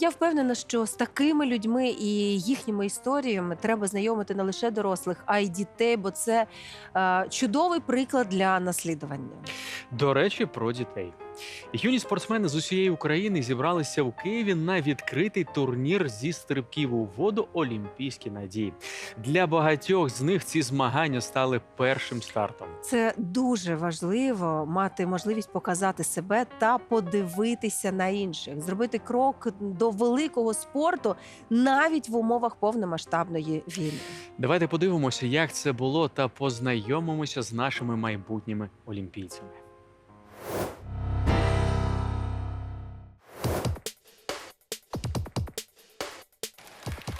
Я впевнена, що з такими людьми і їхніми історіями треба знайомити не лише дорослих, а й дітей, бо це е, чудовий приклад для наслідування. До речі, про дітей. Юні спортсмени з усієї України зібралися у Києві на відкритий турнір зі стрибків у воду Олімпійські надії. Для багатьох з них ці змагання стали першим стартом. Це дуже важливо мати можливість показати себе та подивитися на інших, зробити крок до великого спорту навіть в умовах повномасштабної війни. Давайте подивимося, як це було, та познайомимося з нашими майбутніми олімпійцями.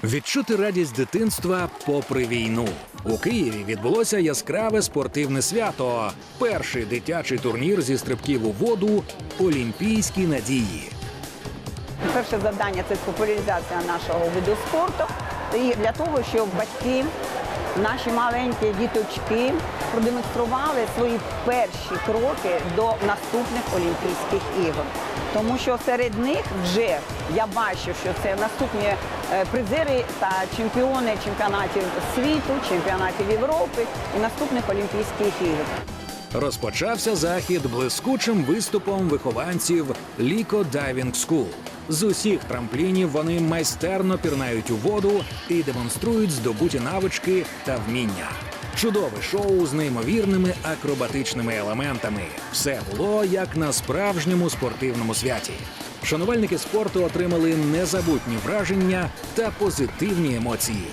Відчути радість дитинства попри війну. У Києві відбулося яскраве спортивне свято. Перший дитячий турнір зі стрибків у воду Олімпійські надії. Перше завдання це популяризація нашого виду спорту. І для того, щоб батьки, наші маленькі діточки продемонстрували свої перші кроки до наступних Олімпійських ігор. Тому що серед них вже я бачу, що це наступні е, призери та чемпіони чемпіонатів світу, чемпіонатів Європи і наступних Олімпійських ігор. Розпочався захід блискучим виступом вихованців Ліко Дайвінг Скул. З усіх трамплінів вони майстерно пірнають у воду і демонструють здобуті навички та вміння. Чудове шоу з неймовірними акробатичними елементами. Все було як на справжньому спортивному святі. Шанувальники спорту отримали незабутні враження та позитивні емоції.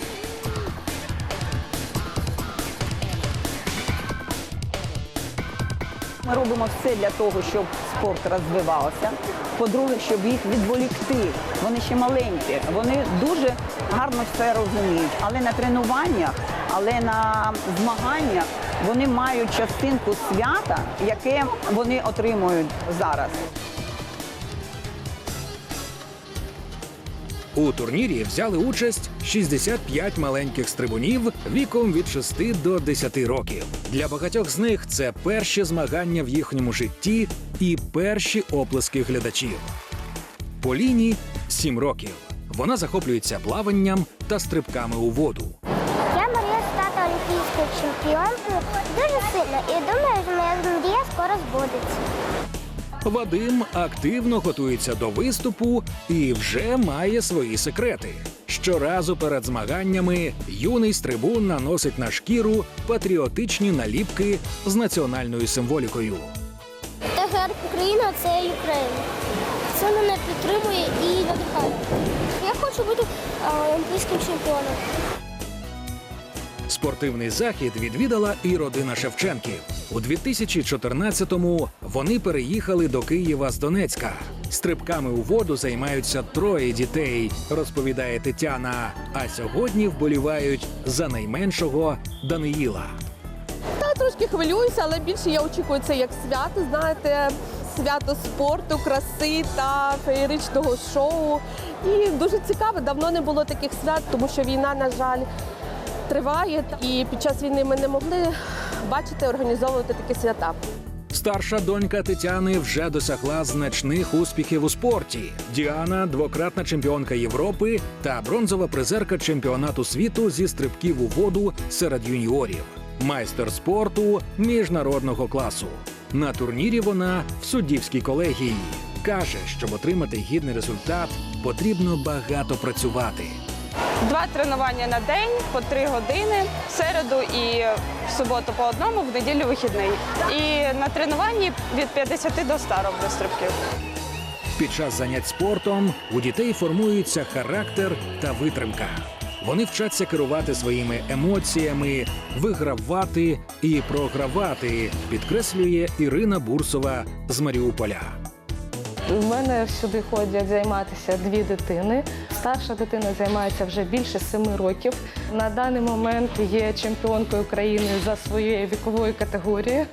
Ми робимо все для того, щоб спорт розвивався. По-друге, щоб їх відволікти. Вони ще маленькі, вони дуже гарно все розуміють. Але на тренуваннях, але на змаганнях вони мають частинку свята, яке вони отримують зараз. У турнірі взяли участь 65 маленьких стрибунів віком від 6 до 10 років. Для багатьох з них це перші змагання в їхньому житті і перші оплески глядачів. Поліні 7 років. Вона захоплюється плаванням та стрибками у воду. Я мрію стати олімпійською чемпіонкою дуже сильно і думаю, що моя мрія скоро збудеться. Вадим активно готується до виступу і вже має свої секрети. Щоразу перед змаганнями юний стрибун наносить на шкіру патріотичні наліпки з національною символікою. Та герб України це Україна. Це мене підтримує і надихає. Я хочу бути олімпійським чемпіоном. Спортивний захід відвідала і родина Шевченків. У 2014-му вони переїхали до Києва з Донецька. Стрибками у воду займаються троє дітей, розповідає Тетяна. А сьогодні вболівають за найменшого Даниїла. Та трошки хвилююся, але більше я очікую це як свято, знаєте, свято спорту, краси та феєричного шоу. І дуже цікаво, давно не було таких свят, тому що війна, на жаль, триває. І під час війни ми не могли бачити, організовувати такі свята. Старша донька Тетяни вже досягла значних успіхів у спорті. Діана двократна чемпіонка Європи та бронзова призерка чемпіонату світу зі стрибків у воду серед юніорів, майстер спорту міжнародного класу. На турнірі вона в суддівській колегії. Каже, щоб отримати гідний результат, потрібно багато працювати. Два тренування на день по три години, в середу і в суботу по одному, в неділю вихідний. І на тренуванні від 50 до 100 роблю стрибків. Під час занять спортом у дітей формується характер та витримка. Вони вчаться керувати своїми емоціями, вигравати і програвати, підкреслює Ірина Бурсова з Маріуполя. У мене сюди ходять займатися дві дитини. Старша дитина займається вже більше семи років. На даний момент є чемпіонкою України за своєю віковою категорією.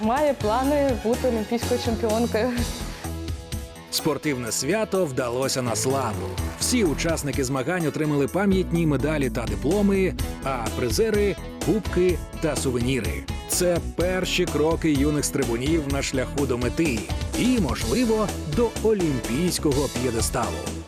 Має плани бути олімпійською чемпіонкою. Спортивне свято вдалося на славу. Всі учасники змагань отримали пам'ятні медалі та дипломи, а призери кубки та сувеніри. Це перші кроки юних стрибунів на шляху до мети і, можливо, до олімпійського п'єдесталу.